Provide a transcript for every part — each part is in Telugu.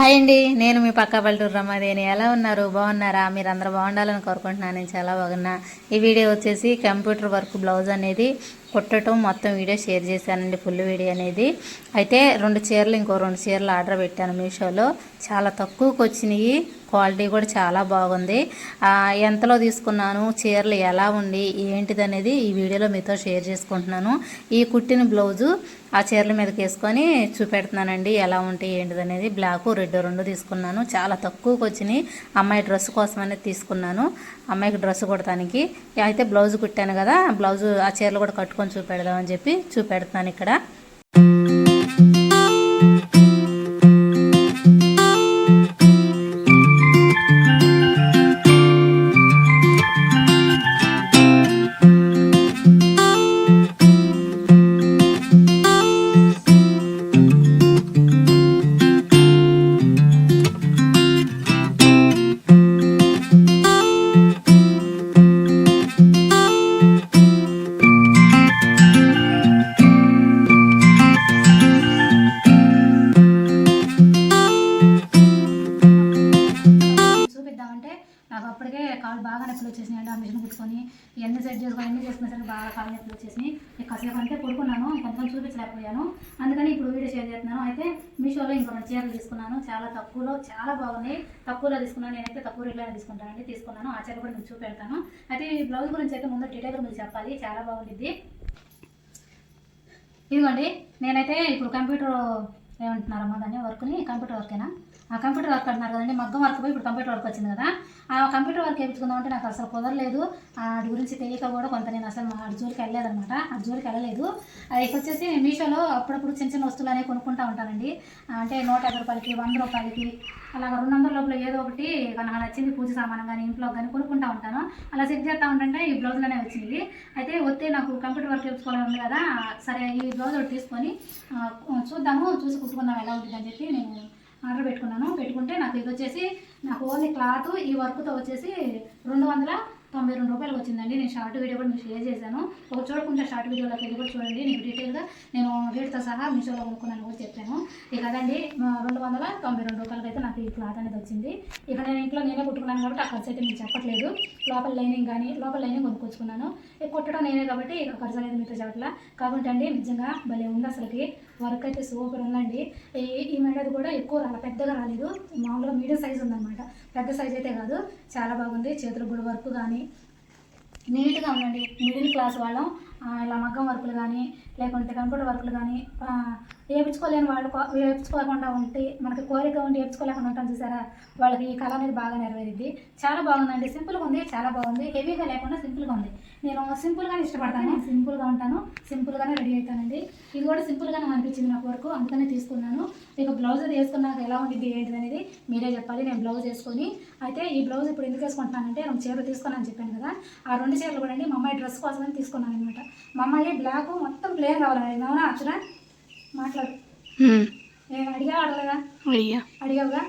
హాయ్ అండి. నేను మీ పక్క పల్లెటూరు రమాదేని ఎలా ఉన్నారు? బాగున్నారా? మీరు అందరూ బాగుండాలని కోరుకుంటున్నాను. నేను చాలా బాగున్నా. ఈ వీడియో వచ్చేసి కంప్యూటర్ వర్క్ బ్లౌజ్ అనేది కుట్టడం మొత్తం వీడియో షేర్ చేశానండి. ఫుల్ వీడియో అనేది. అయితే రెండు చీరలు ఇంకో రెండు చీరలు ఆర్డర్ పెట్టాను మీషోలో. చాలా తక్కువకి వచ్చినాయి. క్వాలిటీ కూడా చాలా బాగుంది. ఎంతలో తీసుకున్నాను చీరలు ఎలా ఉండి ఏంటిది అనేది ఈ వీడియోలో మీతో షేర్ చేసుకుంటున్నాను. ఈ కుట్టిన బ్లౌజు ఆ చీరల మీదకి వేసుకొని చూపెడుతున్నానండి ఎలా ఉంటాయి ఏంటిది అనేది బ్లాక్ రెడ్ రెండు తీసుకున్నాను. చాలా తక్కువకి వచ్చినాయి. అమ్మాయి డ్రెస్ కోసం అనేది తీసుకున్నాను. అమ్మాయికి డ్రెస్ కుడటానికి అయితే బ్లౌజ్ కుట్టాను కదా బ్లౌజ్ ఆ చీరలు కూడా కట్టుకొని చూపెడదామని చెప్పి చూపెడుతున్నాను ఇక్కడ. సెట్ చేసుకొని ఎన్ని చేసుకున్నా సరే బాగా కాలు నొప్పులు వచ్చేసినాయి. ఇక కాసేపు అంటే పడుకున్నాను కొంచెం చూపించలేకపోయాను. అందుకని ఇప్పుడు వీడియో షేర్ చేస్తున్నాను. అయితే మీషోలో ఇంకో రెండు చీరలు తీసుకున్నాను. చాలా తక్కువలో చాలా బాగున్నాయి. తక్కువలో తీసుకున్నాను. నేనైతే తక్కువ రేట్లోనే తీసుకుంటానండి. తీసుకున్నాను. ఆ చీర కూడా మీకు చూపెడతాను. అయితే ఈ బ్లౌజ్ గురించి అయితే ముందు డీటెయిల్గా మీకు చెప్పాలి. చాలా బాగుండిద్ది. ఇదిగోండి నేనైతే ఇప్పుడు కంప్యూటర్ ఏమంటున్నారమ్మా దాన్ని? వర్క్ని కంప్యూటర్ వర్కేనా ఆ కంప్యూటర్ వర్క్ అంటున్నారు కదండి మగ్గం వర్క్ పోయి ఇప్పుడు కంప్యూటర్ వర్క్ వచ్చింది కదా. ఆ కంప్యూటర్ వర్క్ వేయించుకుందాం అంటే నాకు అసలు కుదరలేదు. ఆ వాటి గురించి తెలియక కూడా కొంత నేను అసలు ఆ అటు జోలికి వెళ్ళలేదన్నమాట. అటు జోలికి వెళ్ళలేదు. అది వచ్చేసి మీషోలో అప్పుడప్పుడు చిన్న చిన్న వస్తువులు అనేవి కొనుక్కుంటా ఉంటానండి. అంటే నూట యాభై రూపాయలకి వంద రూపాయలకి అలాగ రెండు వందల లోపల ఏదో ఒకటి నాకు నచ్చింది పూజ సామానం కానీ ఇంట్లో కానీ కొనుక్కుంటా ఉంటాను. అలా సెట్ చేస్తా ఉంటుంటే ఈ బ్లౌజ్లోనే వచ్చింది అయితే వస్తే నాకు కంప్యూటర్ వర్క్ చేసుకోవాలని ఉంది కదా సరే ఈ బ్లౌజ్ ఒకటి తీసుకొని చూద్దాము చూసి కుట్టుకుందాం ఎలా ఉంటుంది అని చెప్పి నేను ఆర్డర్ పెట్టుకున్నాను. పెట్టుకుంటే నాకు ఇది వచ్చేసి నాకు ఓన్లీ క్లాత్ ఈ వర్క్తో వచ్చేసి రెండు వందల తొంభై రెండు రూపాయలకు వచ్చిందండి. నేను షార్ట్ వీడియో కూడా మీకు షేర్ చేశాను. ఒక చూడకుండా షార్ట్ వీడియోలోకి వెళ్ళి కూడా చూడండి. నేను డీటెయిల్గా నేను రేట్తో సహా మీషోలో కొనుక్కున్నాను కూడా చెప్పాను. ఇక అదండి రెండు వందల తొంభై రెండు రూపాయలకి అయితే నాకు ఈ క్లాత్ అనేది వచ్చింది. ఇక నేను ఇంట్లో నేనే కుట్టుకున్నాను కాబట్టి ఆ ఖర్చు అయితే మీకు చెప్పట్లేదు. లోపల లైనింగ్ కానీ లోపల లైనింగ్ కొనుక్కొచ్చుకున్నాను. ఇక కుట్టడం నేనే కాబట్టి ఇక ఖర్చు అనేది మీతో చెప్పట్లా. కాబట్టి అండి నిజంగా భలే ఉంది అసలుకి. వర్క్ అయితే సూపర్ ఉందండి. ఈ ఈ మెడది కూడా ఎక్కువ రాల పెద్దగా రాలేదు. మామూలుగా మీడియం సైజ్ ఉందన్నమాట. పెద్ద సైజ్ అయితే కాదు. చాలా బాగుంది. చేతులకు కూడా వర్క్ కానీ నీట్గా ఉందండి మిడిల్ క్లాస్ వాళ్ళం. ఇలా మగ్గం వర్కులు కానీ లేకుంటే కంప్యూటర్ వర్కులు కానీ వేయించుకోలేని వాళ్ళు కో- వేయించుకోకుండా ఉంటే మనకి కోరిక ఉండి వేయించుకోలేకుండా ఉంటాం చూసారా? వాళ్ళకి ఈ కళ అనేది బాగా నెరవేరిద్ది. చాలా బాగుందండి. సింపుల్గా ఉంది చాలా బాగుంది. హెవీగా లేకుండా సింపుల్గా ఉంది. నేను సింపుల్గానే ఇష్టపడతాను. సింపుల్గా ఉంటాను. సింపుల్గానే రెడీ అవుతానండి. ఇది కూడా సింపుల్గానే అనిపించింది నాకు వరకు అందుకనే తీసుకున్నాను. ఇక బ్లౌజ్ అది వేసుకున్నాక ఎలా ఉంటుంది ఏంటిది అనేది మీరే చెప్పాలి. నేను బ్లౌజ్ వేసుకొని అయితే ఈ బ్లౌజ్ ఇప్పుడు ఎందుకు వేసుకుంటున్నానంటే రెండు చీరలు తీసుకున్నాను చెప్పాను కదా. ఆ రెండు చీరలు కూడా అండి మా అమ్మాయి డ్రెస్ కోసమని తీసుకున్నాను అనమాట మా అమ్మాయి బ్లాక్ మొత్తం ప్లేన్ కావాలని అవునా అక్షర మాట్లాడు. నేను అడిగా అడగలేదా? అడిగావుగా?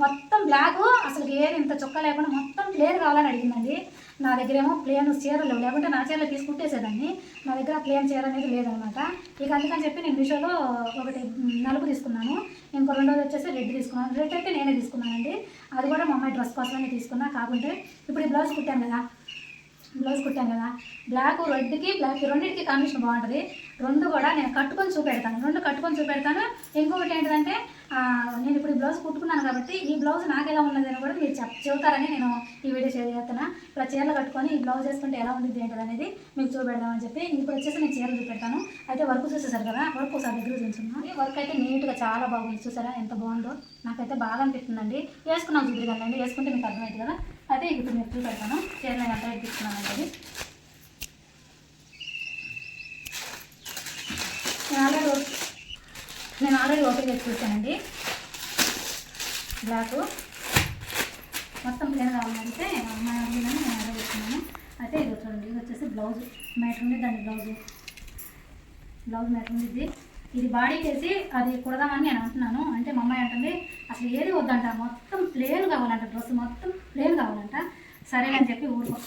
మొత్తం బ్లాక్ అసలు ఏది ఇంత చొక్క లేకుండా మొత్తం ప్లేన్ కావాలని అడిగిందండి. నా దగ్గర ఏమో ప్లేన్ చీరలు లేవు. లేకుంటే నా చీరలు తీసుకుంటేసేదాన్ని. నా దగ్గర ప్లేన్ చీర అనేది లేదనమాట. ఇక అందుకని చెప్పి నేను మీషోలో ఒకటి నలుపు తీసుకున్నాను. ఇంకో రెండోది వచ్చేసి రెడ్ తీసుకున్నాను. రెడ్ అయితే నేనే తీసుకున్నానండి. అది కూడా మా అమ్మాయి డ్రెస్ కోసమే తీసుకున్నా. కాకుంటే ఇప్పుడు ఈ బ్లౌజ్ కుట్టాను కదా. బ్లౌజ్ కుట్టాను కదా. బ్లాక్ రెడ్కి బ్లాక్ రెండింటికి కాంబినేషన్ బాగుంటుంది. రెండు కూడా నేను కట్టుకొని చూపెడతాను. రెండు కట్టుకొని చూపెడతాను. ఇంకొకటి ఏంటంటే నేను ఇప్పుడు ఈ బ్లౌజ్ కుట్టుకున్నాను కాబట్టి ఈ బ్లౌజ్ నాకు ఎలా ఉన్నది అని కూడా మీరు చెప్ చెబుతారని నేను ఈ వీడియో షేర్ చేస్తున్నా. ఇలా చీరలు కట్టుకొని ఈ బ్లౌజ్ వేసుకుంటే ఎలా ఉంది ఏంటది అనేది మీకు చూపెడదామని చెప్పి ఇప్పుడు వచ్చేసి నేను చీరలు చూపెడతాను. అయితే వర్క్ చూసేసారు కదా వర్క్ ఒకసారి దగ్గర చూసుకున్నాను ఈ వర్క్ అయితే నీట్గా చాలా బాగుంది చూసారా? ఎంత బాగుందో. నాకైతే బాగా అనిపిస్తుందండి. వేసుకున్నాం చూద్దరు కదండి వేసుకుంటే మీకు అర్థమైంది కదా. అయితే ఇప్పుడు మీరు చూపెడతాను. చీరలు నేను ఎంత రేట్ అనేది ఆల్రెడీ నేను ఆల్రెడీ ఓపెన్ చేసి చూసానండి బ్లాక్ మొత్తం ప్లేన్ కావాలంటే మా అమ్మాయి అడిగిందని నేను ఆర్డర్ చేస్తున్నాను అయితే ఇది చూడండి ఇది వచ్చేసి బ్లౌజ్ మ్యాటర్ ఉంది దాని బ్లౌజ్ బ్లౌజ్ మ్యాటర్ ఉంది ఇది. ఇది బాడీకి వేసి అది కుడదామని నేను అంటున్నాను. అంటే మా అమ్మాయి అంటుంది అసలు ఏది వద్దంట? మొత్తం ప్లేన్ కావాలంట డ్రెస్ మొత్తం ప్లేన్ కావాలంట. సరేనని చెప్పి ఊరుకో.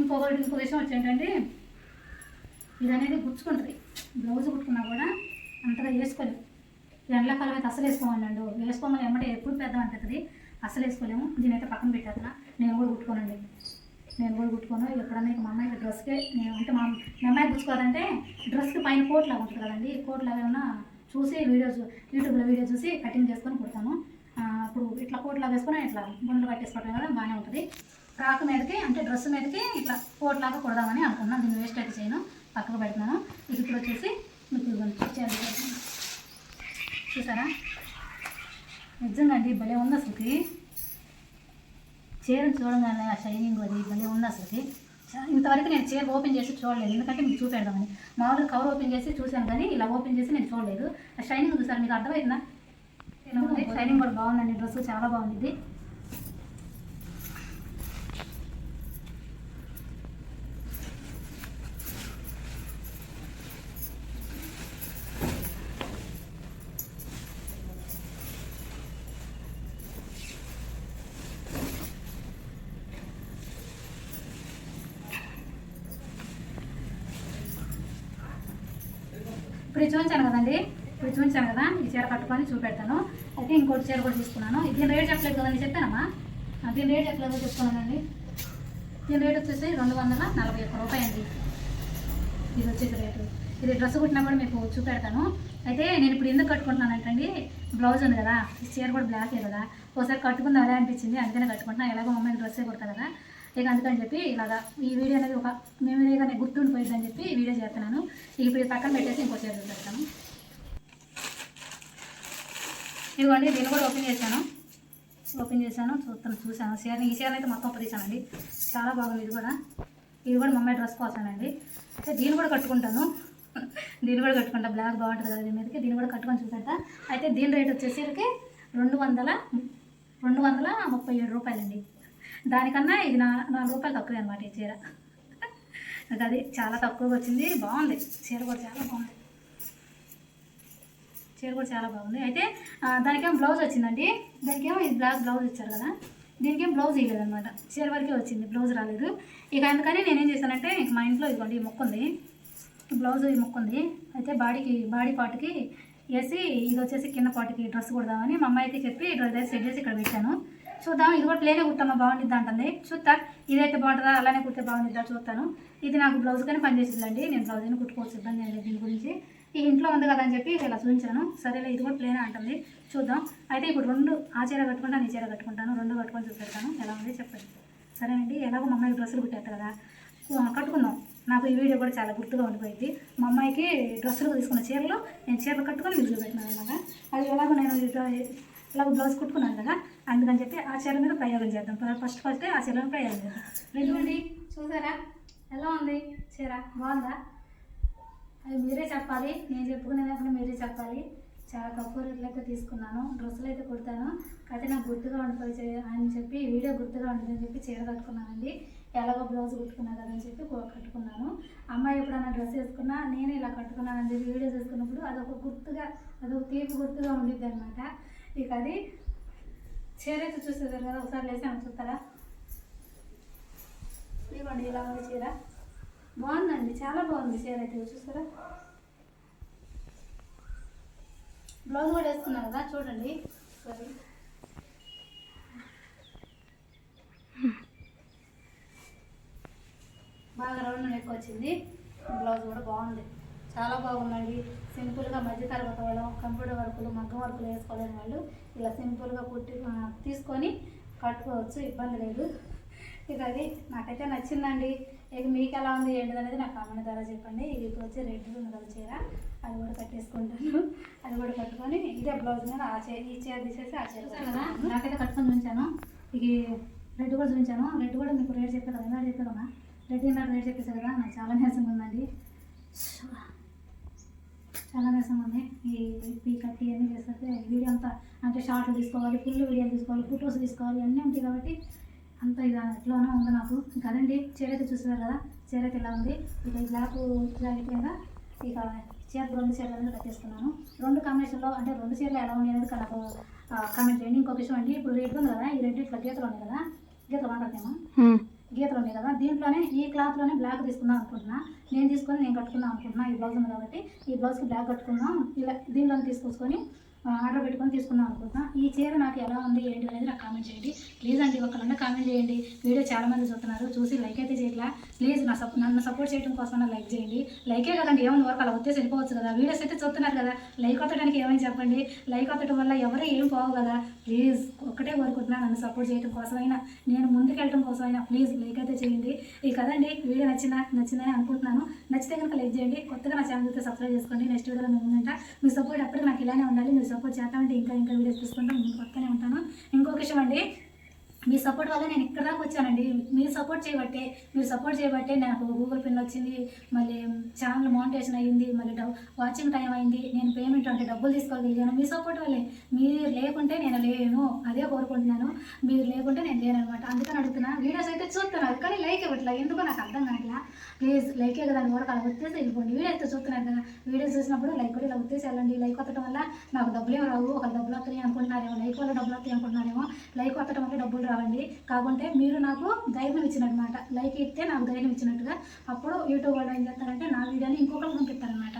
ఇంకొకటి ఇంకో విషయం వచ్చి ఏంటంటే ఇది అనేది గుచ్చుకుంటుంది. బ్లౌజ్ కుట్టుకున్నా కూడా అంతగా వేసుకోలేము ఎండాకాలం అయితే అసలు వేసుకోమన్నాడు వేసుకోమని ఎమ్మటే పెద్ద అనిపిస్తుంది అసలు వేసుకోలేము. దీని అయితే పక్కన పెట్టేస్తున్నా నేను కూడా కుట్టుకోనండి. నేను కూడా కుట్టుకోను. ఎప్పుడన్నా ఇక మా అమ్మాయికి డ్రెస్కే నేను అంటే మా మా అమ్మాయి కుట్టుకోవాలంటే డ్రెస్కి పైన కోట్ లాగా ఉంటుంది కదండి. కోట్ లాగా ఏమన్నా చూసి వీడియోస్ యూట్యూబ్లో వీడియో చూసి కటింగ్ చేసుకొని కుడతాను. ఇప్పుడు అప్పుడు ఇట్లా కోట్ లాగా వేసుకొని ఇట్లా గుండెలు కట్టేసుకోవడం కదా బాగానే ఉంటుంది. ఫ్రాక్ మీదకి అంటే డ్రెస్ మీదకి ఇట్లా కోట్ లాగా కుడదామని అనుకున్నాను దీన్ని వేస్ట్ అయితే చేయను. పక్కకు పెడుతున్నాను. ఇది ఇప్పుడు వచ్చేసి చూసారా? నిజంగా అండి భలే ఉంది అసలుకి. చీరను చూడగానే ఆ షైనింగ్ అది భలే ఉంది అసలుకి. ఇంతవరకు నేను చీర ఓపెన్ చేసి చూడలేదు. ఎందుకంటే మీకు చూపెడదామని. మామూలుగా కవర్ ఓపెన్ చేసి చూశాను కానీ ఇలా ఓపెన్ చేసి నేను చూడలేదు. ఆ షైనింగ్ చూసారు? మీకు ఉంది షైనింగ్ కూడా బాగుందండి. డ్రెస్ చాలా బాగుంది. ఇప్పుడు చూపించాను కదండి? ఇప్పుడు చూపించాను కదా? ఈ చీర కట్టుకొని చూపెడతాను. అయితే ఇంకోటి చీర కూడా తీసుకున్నాను. దీని రేట్ చెప్పలేదు కదండి చెప్పానమ్మా? దీని రేట్ చెప్పలేదు చెప్తున్నానండి దీని రేట్ వచ్చేసి రెండు వందల నలభై ఒక్క రూపాయి అండి ఇది వచ్చేసి రేటు. ఇది డ్రెస్ కుట్టినా కూడా మీకు చూపెడతాను. అయితే నేను ఇప్పుడు ఎందుకు కట్టుకుంటున్నానంటండి బ్లౌజ్ ఉంది కదా ఈ చీర కూడా బ్లాకే కదా. ఒకసారి కట్టుకుందా అదే అనిపించింది అందుకనే కట్టుకుంటున్నా. ఎలాగో మమ్మల్ని డ్రెస్సే కుడతా కదా. ఇక అందుకని చెప్పి ఇలాగా ఈ వీడియో అనేది ఒక మెమరీగానే నేను గుర్తుండిపోయిందని చెప్పి వీడియో చేస్తున్నాను. ఇప్పుడు పక్కన పెట్టేసి ఇంకో చేతులు పెడతాను ఇదిగోండి దీన్ని కూడా ఓపెన్ చేశాను. ఓపెన్ చేశాను చూస్తాను చూశాను. చీర ఈ చీర అయితే మొత్తం తీసానండి చాలా బాగుంది ఇది కూడా. ఇది కూడా మమ్మీ డ్రెస్ కోసానండి అయితే దీన్ని కూడా కట్టుకుంటాను. దీన్ని కూడా కట్టుకుంటా. బ్లాక్ బాగుంటుంది కదా దీని మీదకి. దీన్ని కూడా కట్టుకొని చూపెడతా. అయితే దీని రేట్ వచ్చేసరికి రెండు వందల రెండు వందల ముప్పై ఏడు రూపాయలండి. దానికన్నా ఇది నా నాలుగు రూపాయలు తక్కువే అనమాట ఈ చీర. నాకు అది చాలా తక్కువగా వచ్చింది. బాగుంది. చీర కూడా చాలా బాగుంది. చీర కూడా చాలా బాగుంది. అయితే దానికేం బ్లౌజ్ వచ్చిందండి. దానికేమో ఇది బ్లాక్ బ్లౌజ్ ఇచ్చారు కదా. దీనికేం బ్లౌజ్ ఇవ్వలేదు అనమాట చీర వరకే వచ్చింది. బ్లౌజ్ రాలేదు. ఇక అందుకని నేనేం చేశానంటే ఇంక మా ఇంట్లో ఇదిగోండి ఈ మొక్క ఉంది. బ్లౌజ్ ఈ మొక్క ఉంది. అయితే బాడీకి బాడీ పార్ట్కి వేసి ఇది వచ్చేసి కింద పార్ట్కి డ్రెస్ కొడదామని మా అమ్మాయికి చెప్పి డ్రెస్ సెట్ చేసి ఇక్కడ పెట్టాను. చూద్దాం. ఇది కూడా ప్లేనే కుట్టమ్మా బాగుండిద్ది అంటుంది. చూస్తా. ఇదైతే బాగుంటుందా? అలానే కుడితే బాగుండిద్దా? చూస్తాను. ఇది నాకు బ్లౌజ్ కానీ పనిచేసిందండి నేను బ్లౌజ్ అని కుట్టుకోవచ్చు. ఇబ్బంది అండి లేదు దీని గురించి. ఈ ఇంట్లో ఉంది కదా అని చెప్పి ఇలా చూపించాను. సరేలే ఇది కూడా ప్లేనే అంటుంది. చూద్దాం. అయితే ఇప్పుడు రెండు ఆ చీర కట్టుకుంటాను ఈ చీర కట్టుకుంటాను. రెండు కట్టుకొని చూపెడతాను. ఎలా ఉంది చెప్పండి. సరేనండి. ఎలాగో మా అమ్మాయికి డ్రెస్సులు కుట్టేస్తా కదా. కట్టుకుందాం. నాకు ఈ వీడియో కూడా చాలా గుర్తుగా ఉండిపోయింది. మా అమ్మాయికి డ్రెస్సులు తీసుకున్న చీరలు నేను చీరలు కట్టుకొని వీడియో పెట్టినాను అనమాట. అది ఎలాగో నేను ఇట్లా ఇలాగ బ్లౌజ్ కుట్టుకున్నాను కదా. అందుకని చెప్పి ఆ చీర మీద ప్రయోగం చేద్దాం. ఫస్ట్ ఫస్ట్ ఆ చీర మీద ప్రయోగం చేద్దాం. వెళ్ళండి చూసారా? ఎలా ఉంది చీర? బాగుందా? అది మీరే చెప్పాలి. నేను చెప్పుకునేటప్పుడు మీరే చెప్పాలి. చాలా తక్కువ రేట్లయితే తీసుకున్నాను. డ్రెస్సులు అయితే కుడతాను. అయితే నాకు గుర్తుగా ఉండిపోయి అని చెప్పి వీడియో గుర్తుగా ఉంటుందని చెప్పి చీర కట్టుకున్నానండి. ఎలాగో బ్లౌజ్ కుట్టుకున్నా కదా అని చెప్పి కట్టుకున్నాను. అమ్మాయి ఎప్పుడైనా డ్రెస్ వేసుకున్నా నేను ఇలా కట్టుకున్నానని చెప్పి వీడియో చేసుకున్నప్పుడు అదొక గుర్తుగా అదొక తీపి గుర్తుగా ఉండిద్ది అనమాట ఇక అది చీర అయితే చూసేదారు కదా ఒకసారి లేసాము చూస్తారా? ఇదిగోండి ఇలా ఉంది చీర. బాగుందండి చాలా బాగుంది చీర అయితే. చూసారా బ్లౌజ్ కూడా వేసుకున్నాను కదా చూడండి. సరే బాగా రౌండ్ నెక్ వచ్చింది. బ్లౌజ్ కూడా బాగుంది. చాలా బాగుందండి సింపుల్గా మధ్య తరగతి వాళ్ళు కంప్యూటర్ వర్కులు మగ్గం వర్కులు వేసుకోలేని వాళ్ళు ఇలా సింపుల్గా కుట్టి తీసుకొని కట్టుకోవచ్చు ఇబ్బంది లేదు. ఇక అది నాకైతే నచ్చిందండి. ఇక మీకు ఎలా ఉంది ఏంటిది అనేది నాకు కామెంట్ ద్వారా చెప్పండి. ఇది ఇప్పుడు వచ్చి రెడ్ ఉంది కదా చీర అది కూడా కట్టేసుకుంటాను. అది కూడా కట్టుకొని ఇదే బ్లౌజ్ మీద ఆ చీర ఈ చీర తీసేసి ఆ చీర కదా? నాకైతే కట్టుకొని చూపించాను. ఇక రెడ్ కూడా చూపించాను. రెడ్ కూడా మీకు రేట్ చెప్పాను కదా? చెప్పాను కదా? రెడ్ ఇందాక రేట్ చెప్పేసి కదా? నాకు చాలా నీరసంగా ఉందండి. చాలా నీరసంగా ఉంది. ఈ పీ కట్టి అన్నీ చేస్తే వీడియో అంతా అంటే షార్ట్లు తీసుకోవాలి ఫుల్ వీడియోలు తీసుకోవాలి ఫొటోస్ తీసుకోవాలి అన్నీ ఉంటాయి కాబట్టి అంత ఇది ఎట్లానో ఉంది నాకు. ఇంకా అదండి. చీర అయితే చూస్తున్నారు కదా? చీర అయితే ఇలా ఉంది. ఇక ఈ బ్లాక్ జాకెట్ మీద ఇక చీర రెండు చీరలు అనేది కట్టేసుకున్నాను. రెండు కాంబినేషన్లో అంటే రెండు చీరలు ఎలా ఉన్నాయి అనేది నాకు కామెంట్ చేయండి. ఇంకొక విషయం అండి. ఇప్పుడు రేట్ ఉంది కదా? ఈ రెండు ఇట్లా గీతలు ఉన్నాయి కదా? గీతలు మాట్లాడతాము? గీతలు ఉన్నాయి కదా? దీంట్లోనే ఈ క్లాత్లోనే బ్లాక్ తీసుకుందాం అనుకుంటున్నా. నేను తీసుకొని నేను కట్టుకుందాం అనుకుంటున్నా ఈ బ్లౌజ్ ఉంది కాబట్టి. ఈ బ్లౌజ్కి బ్లాక్ కట్టుకుందాం. ఇలా దీనిలోనే తీసుకొచ్చుకొని ఆర్డర్ పెట్టుకొని తీసుకుందాం అనుకుంటున్నా. ఈ చీర నాకు ఎలా ఉంది ఏంటి అనేది నాకు కామెంట్ చేయండి. ప్లీజ్ అండి ఒకళ్ళన్నా కామెంట్ చేయండి. వీడియో చాలామంది చూస్తున్నారు. చూసి లైక్ అయితే చేయట్లా. ప్లీజ్ నా సప్ నన్ను సపోర్ట్ చేయడం కోసం లైక్ చేయండి. లైకే కదండి ఏమైనా వరకు అలా వచ్చేసి వెళ్ళిపోవచ్చు కదా. వీడియోస్ అయితే చూస్తున్నారు కదా. లైక్ కొట్టడానికి ఏమని చెప్పండి? లైక్ కొట్టడం వల్ల ఎవరు ఏం పోవు కదా. ప్లీజ్ ఒక్కటే కోరుకుంటున్నా నన్ను సపోర్ట్ చేయడం కోసమైనా నేను ముందుకెళ్ళడం కోసమైనా ప్లీజ్ లైక్ అయితే చేయండి. ఈ కదండి వీడియో నచ్చిన నచ్చిందని అనుకుంటున్నాను. నచ్చితే కనుక లైక్ చేయండి. కొత్తగా నా ఛానల్ అయితే సబ్స్క్రైబ్ చేసుకోండి. నెక్స్ట్ వీడియోలో మేము మీ సపోర్ట్ ఎప్పటికీ నాకు ఇలానే ఉండాలి. మీరు సపోర్ట్ చేస్తామంటే ఇంకా ఇంకా వీడియోస్ తీసుకుంటాం మీకు కొత్తనే ఉంటాను. ఇంకొక విషయం అండి. మీ సపోర్ట్ వల్ల నేను ఇక్కడ దాకా వచ్చానండి. మీరు సపోర్ట్ చేయబట్టే మీరు సపోర్ట్ చేయబట్టే నాకు గూగుల్ పిన్ వచ్చింది. మళ్ళీ ఛానల్ మౌంటేషన్ అయ్యింది మళ్ళీ వాచింగ్ టైం అయింది. నేను పేమెంట్ అంటే డబ్బులు తీసుకోగలిగాను మీ సపోర్ట్ వల్లే. మీరు లేకుంటే నేను లేను. అదే కోరుకుంటున్నాను. మీరు లేకుంటే నేను లేను అనమాట అందుకని అడుగుతున్నా. వీడియోస్ అయితే చూస్తున్నారు కానీ లైక్ ఇవ్వట్లా? ఎందుకో నాకు అర్థం కావట్లా? ప్లీజ్ లైకే కదా అని వరకు అలా వచ్చేసి వెళ్ళిపోండి వీడియో అయితే చూస్తున్నారు కదా. వీడియోస్ చూసినప్పుడు లైక్ కూడా ఇలా వచ్చేసి వెళ్ళండి లైక్ కొట్టడం వల్ల నాకు డబ్బులు రావు. ఒక డబ్బులు వస్తాయి అనుకుంటున్నారేమో. లైక్ వల్ల డబ్బులు వస్తాయి అనుకుంటున్నారేమో. లైక్ కొట్టడం వల్ల డబ్బులు రావు. రావండి కాకుంటే మీరు నాకు ధైర్యం ఇచ్చినమాట లైక్ ఇస్తే నాకు ధైర్యం ఇచ్చినట్టుగా అప్పుడు యూట్యూబ్ వాళ్ళు ఏం చేస్తారంటే నా వీడియోని ఇంకొకరు పంపిస్తారనమాట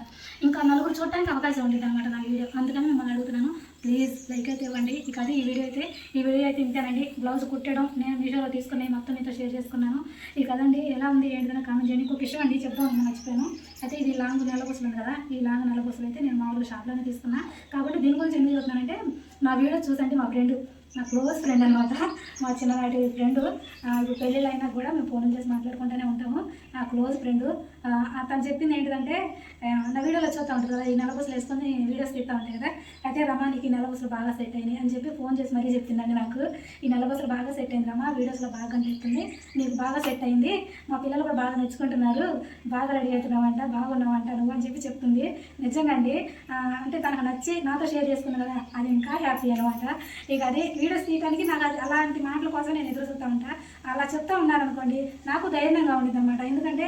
ఇంకా నలుగురు చూడటానికి అవకాశం ఉండేది అనమాట నా వీడియో. అందుకని మిమ్మల్ని అడుగుతున్నాను. ప్లీజ్ లైక్ అయితే ఇవ్వండి. ఇక అది ఈ వీడియో అయితే ఈ వీడియో అయితే ఇంతేనండి. బ్లౌజ్ కుట్టడం నేను మీషోలో తీసుకుని మొత్తం మీతో షేర్ చేసుకున్నాను. ఈ అదండి ఎలా ఉంది ఏంటిదని కామెంట్ చేయండి. ఇంకొక విషయం అండి చెప్తాను మర్చిపోయాను. అయితే ఇది లాంగ్ నెలకొసలు ఉంది కదా. ఈ లాంగ్ నెలకొసలు అయితే నేను మామూలుగా షాప్లోనే తీసుకున్నా. కాబట్టి దీని గురించి ఎందుకు చెప్తున్నానంటే నా వీడియో చూసండి మా ఫ్రెండ్ నా క్లోజ్ ఫ్రెండ్ అనమాట మా చిన్ననాటి ఫ్రెండ్. ఇప్పుడు పెళ్ళిళ్ళు అయినా కూడా మేము ఫోన్ చేసి మాట్లాడుకుంటూనే ఉంటాము. నా క్లోజ్ ఫ్రెండ్. తను చెప్పింది ఏంటిదంటే నా వీడియోలో చూస్తూ ఉంటారు కదా ఈ నెలబుసలు వేసుకొని వీడియోస్ తీస్తూ ఉంటాయి కదా అయితే రమా నీకు ఈ నెలబుసలు బాగా సెట్ అయినాయి అని చెప్పి ఫోన్ చేసి మరీ చెప్తుందండి నాకు. ఈ నెలబుసలు బాగా సెట్ అయింది రమా వీడియోస్లో బాగా అనిపిస్తుంది నీకు బాగా సెట్ అయింది మా పిల్లలు కూడా బాగా మెచ్చుకుంటున్నారు బాగా రెడీ అవుతున్నావంట బాగున్నావంట నువ్వు అని చెప్పి చెప్తుంది. నిజంగా అండి అంటే తనకు నచ్చి నాతో షేర్ చేసుకున్నాను కదా అది ఇంకా హ్యాపీ అనమాట ఇక అది వీడియోస్ తీయడానికి నాకు అలాంటి మాటల కోసం నేను ఎదురు చూస్తూ ఉంటా. అలా చెప్తా ఉన్నారనుకోండి నాకు ధైర్యంగా ఉండేది అనమాట ఎందుకంటే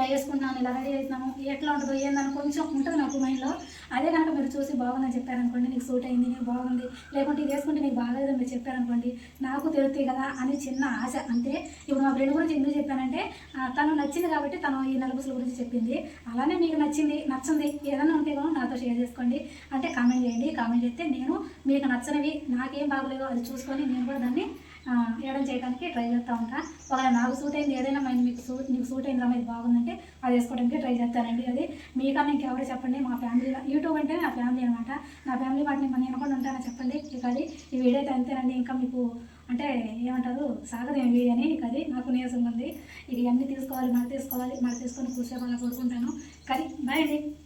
ఇలా వేసుకుంటున్నాను ఇలా రెడీ అవుతున్నాను ఎట్లా ఉంటుందో ఏందని కొంచెం ఉంటుంది నాకు మైండ్లో అదే కనుక మీరు చూసి బాగుందని చెప్పారనుకోండి నీకు సూట్ అయింది నీకు బాగుంది లేకుంటే ఇది వేసుకుంటే నీకు బాగాలేదని మీరు చెప్పారనుకోండి నాకు తెలుస్తాయి కదా అని చిన్న ఆశ. అంతే ఇప్పుడు మా ఫ్రెండ్ గురించి ఎందుకు చెప్పానంటే తను నచ్చింది కాబట్టి తను ఈ నలుగుసుల గురించి చెప్పింది. అలానే మీకు నచ్చింది నచ్చింది ఏదైనా ఉంటే కూడా నాతో షేర్ చేసుకోండి. అంటే కామెంట్ చేయండి కామెంట్ చేస్తే నేను మీకు నచ్చనివి నాకేం బాగలేదో అది చూసుకొని నేను కూడా దాన్ని ఆ, వేయడం చేయడానికి ట్రై చేస్తూ ఉంటాను ఒకవేళ నాకు సూట్ అయింది ఏదైనా మైండ్ మీకు సూట్ మీకు సూట్ అయింది రా బాగుందంటే అది వేసుకోవడానికి ట్రై చేస్తానండి. అది మీకన్నా ఇంకెవరు చెప్పండి. మా ఫ్యామిలీలో యూట్యూబ్ అంటే నా ఫ్యామిలీ అనమాట నా ఫ్యామిలీ వాటిని నేను కూడా ఉంటానని చెప్పండి. ఇక అది ఈ వీడియో అయితే అంతేనండి. ఇంకా మీకు అంటే ఏమంటారు? సాగదేమి వీడియోని ఇక అది నాకు నీరసంగా ఉంది. ఇక ఇవన్నీ తీసుకోవాలి మళ్ళీ తీసుకోవాలి మళ్ళీ తీసుకొని కూర్చోవాలని కోరుకుంటాను. కానీ బాయ్ అండి.